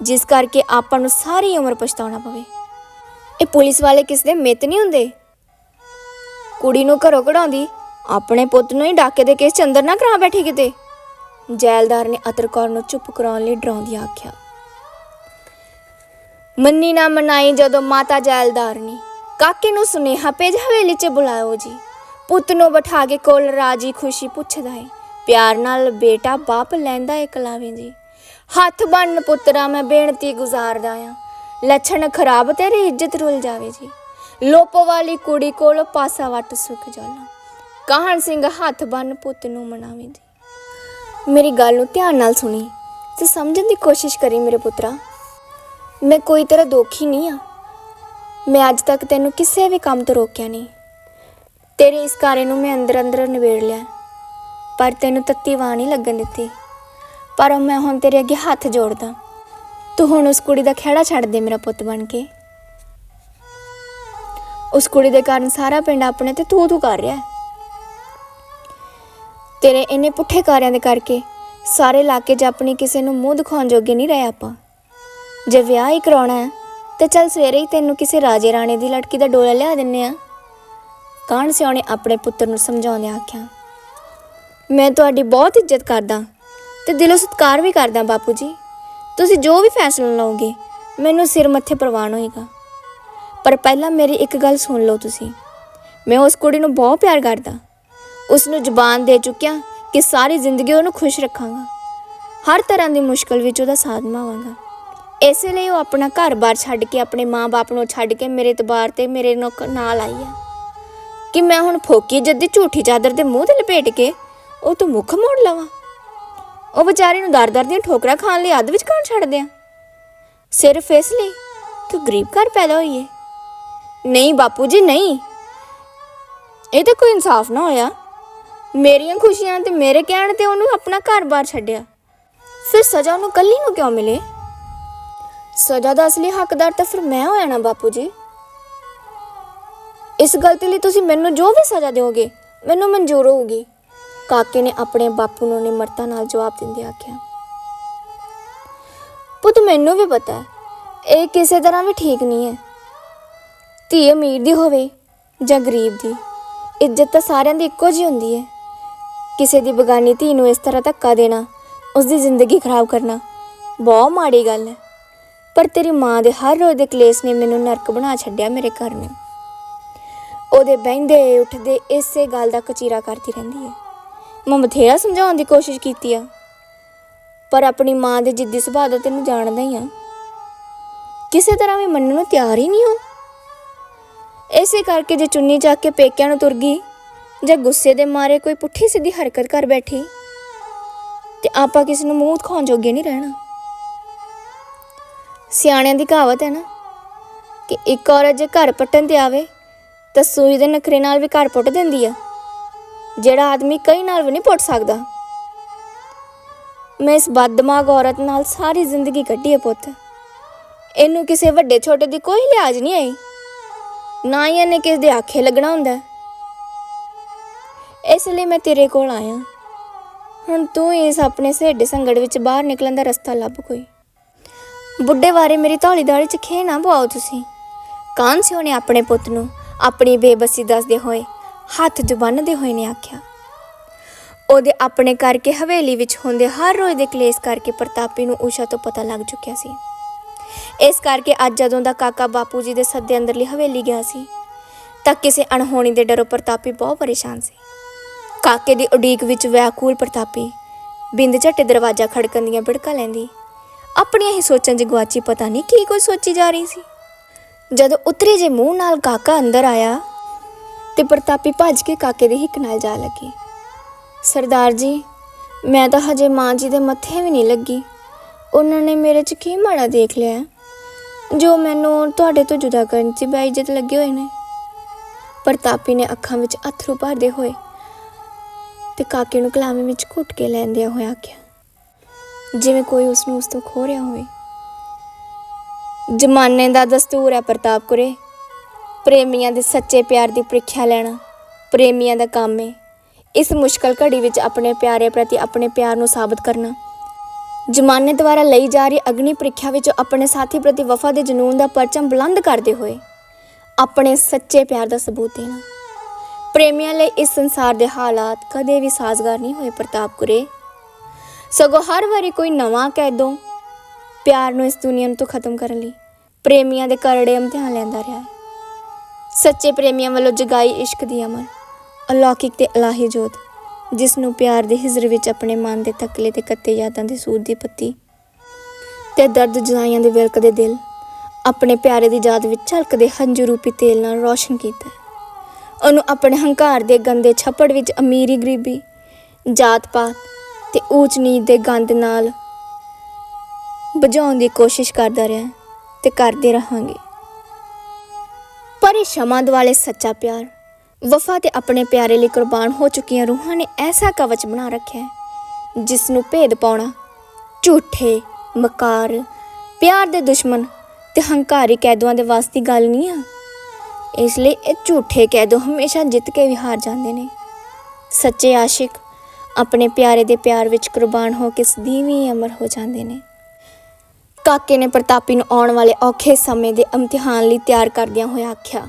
ਜਿਸ ਕਰਕੇ ਆਪਾਂ ਨੂੰ ਸਾਰੀ ਉਮਰ ਪਛਤਾਉਣਾ ਪਵੇ। ਇਹ ਪੁਲਿਸ ਵਾਲੇ ਕਿਸ ਦੇ ਮਿੱਤ ਨਹੀਂ ਹੁੰਦੇ। ਕੁੜੀ ਨੂੰ ਘਰੋਂ ਕਢਾਉਂਦੀ, ਆਪਣੇ ਪੁੱਤ ਨੂੰ ਹੀ ਡਾਕੇ ਦੇ ਕੇਸ ਚ ਅੰਦਰ ਨਾ ਕਰਾ ਬੈਠੀ ਕਿਤੇ। ਜੈਲਦਾਰ ਨੇ ਅਤਰ ਕੌਰ ਨੂੰ ਚੁੱਪ ਕਰਾਉਣ ਲਈ ਡਰਾਉਂਦੀ ਆਖਿਆ। ਮੰਨੀ ਨਾ ਮਨਾਈ ਜਦੋਂ ਮਾਤਾ ਜੈਲਦਾਰ ਨੇ। ਕਾਕੇ ਨੂੰ ਸੁਨੇਹਾ ਭੇਜ ਹਵੇਲੀ 'ਚ ਬੁਲਾਓ ਜੀ। ਪੁੱਤ ਨੂੰ ਬਿਠਾ ਕੇ ਕੋਲ ਰਾਜੀ ਖੁਸ਼ੀ ਪੁੱਛਦਾ ਏ। ਪਿਆਰ ਨਾਲ ਬੇਟਾ ਬਾਪ ਲੈਂਦਾ ਏ ਕਲਾਵੇਂ ਜੀ। ਹੱਥ ਬੰਨ ਪੁੱਤਰਾ, ਮੈਂ ਬੇਨਤੀ ਗੁਜ਼ਾਰਦਾ ਆ। ਲੱਛਣ ਖਰਾਬ ਤੇਰੀ ਇੱਜ਼ਤ ਰੁਲ ਜਾਵੇ ਜੀ। ਲੋਪ ਵਾਲੀ ਕੁੜੀ ਕੋਲ ਪਾਸਾ ਵੱਟ ਸੁੱਕ ਜਾਣਾ। ਕਾਹਨ ਸਿੰਘ ਹੱਥ ਬੰਨ ਪੁੱਤ ਨੂੰ ਮਨਾਵੇ ਜੀ। ਮੇਰੀ ਗੱਲ ਨੂੰ ਧਿਆਨ ਨਾਲ ਸੁਣੀ ਤੇ ਸਮਝਣ ਦੀ ਕੋਸ਼ਿਸ਼ ਕਰੀ ਮੇਰੇ ਪੁੱਤਰਾ। ਮੈਂ ਕੋਈ ਤਰ੍ਹਾਂ ਦੋਖੀ ਨਹੀਂ ਆ। ਮੈਂ ਅੱਜ ਤੱਕ ਤੈਨੂੰ ਕਿਸੇ ਵੀ ਕੰਮ ਤੋਂ ਰੋਕਿਆ ਨਹੀਂ। ਤੇਰੇ ਇਸ ਕਾਰੇ ਨੂੰ ਮੈਂ ਅੰਦਰ ਅੰਦਰ ਨਿਬੇੜ ਲਿਆ। ਪਰ ਤੈਨੂੰ ਤੱਤੀ ਵਾਹ ਨਹੀਂ ਲੱਗਣ ਦਿੱਤੀ। ਪਰ ਮੈਂ ਹੁਣ ਤੇਰੇ ਅੱਗੇ ਹੱਥ ਜੋੜਦਾ। ਤੂੰ ਹੁਣ ਉਸ ਕੁੜੀ ਦਾ ਖਹਿੜਾ ਛੱਡ ਦੇ ਮੇਰਾ ਪੁੱਤ ਬਣ ਕੇ। ਉਸ ਕੁੜੀ ਦੇ ਕਾਰਨ ਸਾਰਾ ਪਿੰਡ ਆਪਣੇ ਤੇ ਤੂੰ ਤੂੰ ਕਰ ਰਿਹਾ ਹੈ। ਤੇਰੇ ਇੰਨੇ ਪੁੱਠੇ ਕਾਰਿਆਂ ਦੇ ਕਰਕੇ ਸਾਰੇ ਇਲਾਕੇ 'ਚ ਆਪਣੀ ਕਿਸੇ ਨੂੰ ਮੂੰਹ ਦਿਖਾਉਣ ਜੋਗੇ ਨਹੀਂ ਰਹੇ ਆਪਾਂ। ਜੇ ਵਿਆਹ ਹੀ ਕਰਾਉਣਾ ਹੈ, ਤੇ ਚੱਲ ਸਵੇਰੇ ਹੀ ਤੈਨੂੰ ਕਿਸੇ ਰਾਜੇ ਰਾਣੇ ਦੀ ਲੜਕੀ ਦਾ ਡੋਲਾ ਲਿਆ ਦਿੰਨੇ ਆ। ਕਾਹਨ ਸਿਆਣੇ ਆਪਣੇ ਪੁੱਤਰ ਨੂੰ ਸਮਝਾਉਂਦੇ ਆਖਿਆ? ਮੈਂ ਤੁਹਾਡੀ ਬਹੁਤ ਇੱਜ਼ਤ ਕਰਦਾ। ਤੇ ਦਿਲੋਂ ਸਤਿਕਾਰ ਵੀ ਕਰਦਾ ਬਾਪੂ ਜੀ। ਤੁਸੀਂ ਜੋ ਵੀ ਫੈਸਲਾ ਲਓਗੇ, ਮੈਨੂੰ ਸਿਰ ਮੱਥੇ ਪ੍ਰਵਾਨ ਹੋਏਗਾ। ਪਰ ਪਹਿਲਾਂ ਮੇਰੀ ਇੱਕ ਗੱਲ ਸੁਣ ਲਓ ਤੁਸੀਂ। ਮੈਂ ਉਸ ਕੁੜੀ ਨੂੰ ਬਹੁਤ ਪਿਆਰ ਕਰਦਾ। ਉਸ ਨੂੰ ਜ਼ੁਬਾਨ ਦੇ ਚੁੱਕਿਆ ਕਿ ਸਾਰੀ ਜ਼ਿੰਦਗੀ ਉਹਨੂੰ ਖੁਸ਼ ਰੱਖਾਂਗਾ। ਹਰ ਤਰ੍ਹਾਂ ਦੀ ਮੁਸ਼ਕਲ ਵਿੱਚ ਉਹਦਾ ਸਾਥ ਨਿਭਾਵਾਂਗਾ ਇਸੇ ਲਈ ਉਹ ਆਪਣਾ ਘਰ-ਬਾਰ ਛੱਡ ਕੇ ਆਪਣੇ ਮਾਂ-ਬਾਪ ਨੂੰ ਛੱਡ ਕੇ ਮੇਰੇ ਇਤਬਾਰ ਤੇ ਮੇਰੇ ਨੌਕ- ਨਾਲ ਆਈ ਹੈ ਕਿ ਮੈਂ ਹੁਣ ਫੋਕੀ ਜੱਦੀ ਝੂਠੀ ਚਾਦਰ ਦੇ ਮੂੰਹ ਤੇ ਲਪੇਟ ਕੇ ਉਹ ਤੋਂ ਮੁੱਖ ਮੋੜ ਲਵਾਂ? ਉਹ ਵਿਚਾਰੇ ਨੂੰ ਦਰ-ਦਰ ਦੀਆਂ ਠੋਕਰਾਂ ਖਾਣ ਲਈ ਅੱਧ ਵਿੱਚ ਕਾਣ ਛੱਡਦੇ ਆ? ਸਿਰਫ ਇਸ ਲਈ ਕਿ ਗਰੀਬ ਘਰ ਪੈਦਾ ਹੋਈਏ ਨਹੀਂ ਬਾਪੂ ਜੀ, ਨਹੀਂ। ਇਹ ਤਾਂ ਕੋਈ ਇਨਸਾਫ ਨਾ ਹੋਇਆ। ਮੇਰੀਆਂ ਖੁਸ਼ੀਆਂ ਤੇ ਮੇਰੇ ਕਹਿਣ ਤੇ ਉਹਨੂੰ ਆਪਣਾ ਘਰ-ਬਾਰ ਛੱਡਿਆ। ਫਿਰ ਸਜ਼ਾ ਉਹਨੂੰ ਕੱਲੀ ਨੂੰ ਕਿਉਂ ਮਿਲੇ? ਸਜ਼ਾ ਦਾ ਅਸਲੀ ਹੱਕਦਾਰ ਤਾਂ ਫਿਰ ਮੈਂ ਹੋਇਆ ਨਾ ਬਾਪੂ ਜੀ। ਇਸ ਗਲਤੀ ਲਈ ਤੁਸੀਂ ਮੈਨੂੰ ਜੋ ਵੀ ਸਜ਼ਾ ਦਿਓਗੇ, ਮੈਨੂੰ ਮਨਜ਼ੂਰ ਹੋਊਗੀ। ਕਾਕੇ ਨੇ ਆਪਣੇ ਬਾਪੂ ਨੂੰ ਨਿਮਰਤਾ ਨਾਲ ਜਵਾਬ ਦਿੰਦੇ ਆਖਿਆ, ਪੁੱਤ ਮੈਨੂੰ ਵੀ ਪਤਾ ਹੈ, ਇਹ ਕਿਸੇ ਤਰ੍ਹਾਂ ਵੀ ਠੀਕ ਨਹੀਂ ਹੈ। ਧੀ ਅਮੀਰ ਦੀ ਹੋਵੇ ਜਾਂ ਗਰੀਬ ਦੀ, ਇੱਜ਼ਤ ਤਾਂ ਸਾਰਿਆਂ ਦੀ ਇੱਕੋ ਜਿਹੀ ਹੁੰਦੀ ਹੈ। ਕਿਸੇ ਦੀ ਬਗਾਨੀ ਧੀ ਨੂੰ ਇਸ ਤਰ੍ਹਾਂ ਧੱਕਾ ਦੇਣਾ ਉਸ ਦੀ ਜ਼ਿੰਦਗੀ ਖਰਾਬ ਕਰਨਾ, ਬਹੁਤ ਮਾੜੀ ਗੱਲ ਹੈ। ਪਰ ਤੇਰੀ ਮਾਂ ਦੇ ਹਰ ਰੋਜ਼ ਦੇ ਕਲੇਸ਼ ਨੇ ਮੈਨੂੰ ਨਰਕ ਬਣਾ ਛੱਡਿਆ ਮੇਰੇ ਘਰ ਨੂੰ। ਉਹਦੇ ਬਹਿੰਦੇ, ਉੱਠਦੇ, ਇਸੇ ਗੱਲ ਦਾ ਕਚੀਰਾ ਕਰਦੀ ਰਹਿੰਦੀ ਹੈ। ਮੈਂ ਬਥੇਰਾ ਸਮਝਾਉਣ ਦੀ ਕੋਸ਼ਿਸ਼ ਕੀਤੀ ਆ, ਪਰ ਆਪਣੀ ਮਾਂ ਦੇ ਜਿੱਦੀ ਸੁਭਾਅ ਦਾ ਤੈਨੂੰ ਜਾਣਦਾ ਹੀ ਆ। ਕਿਸੇ ਤਰ੍ਹਾਂ ਵੀ ਮੰਨਣ ਨੂੰ ਤਿਆਰ ਹੀ ਨਹੀਂ ਹੋ। ਐਸੇ ਕਰਕੇ ਜੇ ਚੁੰਨੀ ਚੱਕ ਕੇ ਪੇਕਿਆਂ ਨੂੰ ਤੁਰ ਗਈ, ਜਾਂ ਗੁੱਸੇ ਦੇ ਮਾਰੇ ਕੋਈ ਪੁੱਠੀ ਸਿੱਧੀ ਹਰਕਤ ਕਰ ਬੈਠੀ, ਤੇ ਆਪਾਂ ਕਿਸੇ ਨੂੰ ਮੂੰਹ ਦਿਖਾਉਣ ਜੋਗੇ ਨਹੀਂ ਰਹਿਣਾ। ਸਿਆਣਿਆਂ ਦੀ ਕਹਾਵਤ ਹੈ ਨਾ ਕਿ ਇੱਕ ਔਰਤ ਜੇ ਘਰ ਪੱਟਣ ਤੇ ਆਵੇ, ਤਾਂ ਸੂਈ ਦੇ ਨਖਰੇ ਨਾਲ ਵੀ ਘਰ ਪੁੱਟ ਦਿੰਦੀ ਆ। ਜਿਹੜਾ ਆਦਮੀ ਕਈ ਨਾਲ ਵੀ ਨਹੀਂ ਪੁੱਟ ਸਕਦਾ। ਮੈਂ ਇਸ ਬਦਦਮਾਗ ਔਰਤ ਨਾਲ ਸਾਰੀ ਜ਼ਿੰਦਗੀ ਕੱਢੀ ਹੈ ਪੁੱਤ। ਇਹਨੂੰ ਕਿਸੇ ਵੱਡੇ ਛੋਟੇ ਦੀ ਕੋਈ ਲਿਹਾਜ਼ ਨਹੀਂ ਆਈ। ਨਾ ਹੀ ਇਹਨੇ ਕਿਸੇ ਦੇ ਆਖੇ ਲੱਗਣਾ ਹੁੰਦਾ। ਇਸ ਲਈ ਮੈਂ ਤੇਰੇ ਕੋਲ ਆਇਆ। ਹੁਣ ਤੂੰ ਇਸ ਆਪਣੇ ਸਹੇਡੇ ਸੰਗੜ ਵਿੱਚ ਬਾਹਰ ਨਿਕਲਣ ਦਾ ਰਸਤਾ ਲੱਭ ਕੋਈ। ਬੁੱਢੇ ਬਾਰੇ ਮੇਰੀ ਧੌਲੀ ਦਾੜੀ ਚ ਖੇ ਨਾ ਪਵਾਓ ਤੁਸੀਂ। ਕਾਨ ਸਿਓ ਨੇ ਆਪਣੇ ਪੁੱਤ ਨੂੰ ਆਪਣੀ ਬੇਬਸੀ ਦੱਸਦੇ ਹੋਏ? ਹੱਥ ਜੁਬੰਨਦੇ ਹੋਏ ਨੇ ਆਖਿਆ, ਉਹਦੇ ਆਪਣੇ ਕਰਕੇ ਹਵੇਲੀ ਵਿੱਚ ਹੁੰਦੇ ਹਰ ਰੋਜ਼ ਦੇ ਕਲੇਸ਼ ਕਰਕੇ ਪ੍ਰਤਾਪੀ ਨੂੰ ਊਸ਼ਾ ਤੋਂ ਪਤਾ ਲੱਗ ਚੁੱਕਿਆ ਸੀ। ਇਸ ਕਰਕੇ ਅੱਜ ਜਦੋਂ ਦਾ ਕਾਕਾ ਬਾਪੂ ਜੀ ਦੇ ਸੱਦੇ ਅੰਦਰਲੀ ਹਵੇਲੀ ਗਿਆ ਸੀ, ਤਾਂ ਕਿਸੇ ਅਣਹੋਣੀ ਦੇ ਡਰੋਂ ਪ੍ਰਤਾਪੀ ਬਹੁਤ ਪਰੇਸ਼ਾਨ ਸੀ। ਕਾਕੇ ਦੀ ਉਡੀਕ ਵਿੱਚ ਵੈਕੂਲ ਪ੍ਰਤਾਪੀ ਬਿੰਦ ਝੱਟੇ ਦਰਵਾਜ਼ਾ ਖੜਕਣ ਦੀਆਂ ਬਿੜਕਾਂ ਲੈਂਦੀ, ਆਪਣੀਆਂ ਹੀ ਸੋਚਾਂ 'ਚ ਗਵਾਚੀ ਪਤਾ ਨਹੀਂ ਕੀ ਕੋਈ ਸੋਚੀ ਜਾ ਰਹੀ ਸੀ। ਜਦੋਂ ਉਤਰੇ ਜੇ ਮੂੰਹ ਨਾਲ ਕਾਕਾ ਅੰਦਰ ਆਇਆ ਤੇ ਪ੍ਰਤਾਪੀ ਭੱਜ ਕੇ ਕਾਕੇ ਦੀ ਹਿੱਕ ਨਾਲ ਜਾ ਲੱਗੀ। ਸਰਦਾਰ ਜੀ, ਮੈਂ ਤਾਂ ਹਜੇ ਮਾਂ ਜੀ ਦੇ ਮੱਥੇ ਵੀ ਨਹੀਂ ਲੱਗੀ। ਉਹਨਾਂ ਨੇ ਮੇਰੇ 'ਚ ਕੀ ਮਾੜਾ ਦੇਖ ਲਿਆ? ਜੋ ਮੈਨੂੰ ਤੁਹਾਡੇ ਤੋਂ ਜੁਦਾ ਕਰਨ 'ਚ ਬੇਇੱਜ਼ਤ ਲੱਗੇ ਹੋਏ ਨੇ। ਪ੍ਰਤਾਪੀ ਨੇ ਅੱਖਾਂ ਵਿੱਚ ਅਥਰੂ ਭਰਦੇ ਹੋਏ ਤੇ ਕਾਕੇ ਨੂੰ ਕਲਾਮੇ ਵਿੱਚ ਘੁੱਟ ਕੇ ਲੈਂਦਿਆਂ ਹੋਇਆ ਆਖਿਆ, ਜਿਵੇਂ ਕੋਈ ਉਸ ਨੂੰ ਉਸ ਤੋਂ ਖੋ ਰਿਹਾ ਹੋਵੇ। ਜਮਾਨੇ ਦਾ ਦਸਤੂਰ ਹੈ ਪ੍ਰਤਾਪ ਕੁਰੇ। ਪ੍ਰੇਮੀਆਂ ਦੇ ਸੱਚੇ ਪਿਆਰ ਦੀ ਪ੍ਰੀਖਿਆ ਲੈਣਾ, ਪ੍ਰੇਮੀਆਂ ਦਾ ਕੰਮ ਹੈ ਇਸ ਮੁਸ਼ਕਲ ਘੜੀ ਵਿੱਚ ਆਪਣੇ ਪਿਆਰੇ ਪ੍ਰਤੀ ਆਪਣੇ ਪਿਆਰ ਨੂੰ ਸਾਬਤ ਕਰਨਾ। ਜਮਾਨੇ ਦੁਆਰਾ ਲਈ ਜਾ ਰਹੀ ਅਗਨੀ ਪ੍ਰੀਖਿਆ ਵਿੱਚ ਆਪਣੇ ਸਾਥੀ ਪ੍ਰਤੀ ਵਫਾ ਦੇ ਜਨੂਨ ਦਾ ਪਰਚਮ ਬੁਲੰਦ ਕਰਦੇ ਹੋਏ ਆਪਣੇ ਸੱਚੇ ਪਿਆਰ ਦਾ ਸਬੂਤ ਦੇਣਾ। ਪ੍ਰੇਮੀਆਂ ਲਈ ਇਸ ਸੰਸਾਰ ਦੇ ਹਾਲਾਤ ਕਦੇ ਵੀ ਸਾਜ਼ਗਾਰ ਨਹੀਂ ਹੋਏ, ਪ੍ਰਤਾਪ ਕੁਰੇ। ਸਗੋਂ ਹਰ ਵਾਰੀ ਕੋਈ ਨਵਾਂ ਕੈਦੋਂ ਪਿਆਰ ਨੂੰ ਇਸ ਦੁਨੀਆ ਤੋਂ ਖਤਮ ਕਰਨ ਲਈ ਪ੍ਰੇਮੀਆਂ ਦੇ ਕਰੜੇ ਇਮਤਿਹਾਨ ਲੈਂਦਾ ਰਿਹਾ। ਹੈ ਸੱਚੇ ਪ੍ਰੇਮੀਆਂ ਵੱਲੋਂ ਜਗਾਈ ਇਸ਼ਕ ਦੀ ਅਮਰ, ਅਲੌਕਿਕ ਤੇ ਇਲਾਹੀ ਜੋਤ, ਜਿਸ ਨੂੰ ਪਿਆਰ ਦੇ ਹਿਜ਼ਰ ਵਿੱਚ ਆਪਣੇ ਮਨ ਦੇ ਤਕਲੇ ਤੇ ਕੱਤੇ ਯਾਦਾਂ ਦੇ ਸੂਰ ਦੀ ਪੱਤੀ ਤੇ ਦਰਦ ਜੁਦਾਈਆਂ ਦੇ ਵਿਲਕਦੇ ਦਿਲ, ਆਪਣੇ ਪਿਆਰੇ ਦੀ ਯਾਦ ਵਿੱਚ ਝਲਕਦੇ ਹੰਝੂ ਰੂਪੀ ਤੇਲ ਨਾਲ ਰੌਸ਼ਨ ਕੀਤਾ। ਉਹਨੂੰ ਆਪਣੇ ਹੰਕਾਰ ਦੇ ਗੰਦੇ ਛੱਪੜ ਵਿੱਚ ਅਮੀਰੀ ਗਰੀਬੀ ਜਾਤ ਪਾਤ ਤੇ ਊਚ ਨੀਚ ਦੇ ਗੰਦ ਨਾਲ ਬੁਝਾਉਣ ਦੀ ਕੋਸ਼ਿਸ਼ ਕਰਦਾ ਰਿਹਾ ਤੇ ਕਰਦੇ ਰਹਾਂਗੇ। ਪਰ ਇਹ ਸ਼ਮਾ ਦੁਆਲੇ ਸੱਚਾ ਪਿਆਰ। ਵਫਾ ਤੇ ਆਪਣੇ ਪਿਆਰੇ ਲਈ ਕੁਰਬਾਨ ਹੋ ਚੁੱਕੀਆਂ ਰੂਹਾਂ ਨੇ ਐਸਾ ਕਵਚ ਬਣਾ ਰੱਖਿਆ ਹੈ ਜਿਸ ਨੂੰ ਭੇਦ ਪਾਉਣਾ, ਝੂਠੇ, ਮਕਾਰ, ਪਿਆਰ ਦੇ ਦੁਸ਼ਮਣ ਤੇ ਹੰਕਾਰੀ ਕੈਦੂਆਂ ਦੇ ਵਾਸਤੇ ਗੱਲ ਨਹੀਂ ਆ। ਇਸ ਲਈ ਇਹ ਝੂਠੇ ਕੈਦੂ ਹਮੇਸ਼ਾ ਜਿੱਤ ਕੇ ਵੀ ਹਾਰ ਜਾਂਦੇ ਨੇ। ਸੱਚੇ ਆਸ਼ਿਕ ਆਪਣੇ ਪਿਆਰੇ ਦੇ ਪਿਆਰ ਵਿੱਚ ਕੁਰਬਾਨ ਹੋ ਕੇ ਸਦੀਵੀ ਅਮਰ ਹੋ ਜਾਂਦੇ ਨੇ। ਕਾਕੇ ਨੇ ਪ੍ਰਤਾਪੀ ਨੂੰ ਆਉਣ ਵਾਲੇ ਔਖੇ ਸਮੇਂ ਦੇ ਇਮਤਿਹਾਨ ਲਈ ਤਿਆਰ ਕਰਦਿਆਂ ਹੋਇਆ ਆਖਿਆ।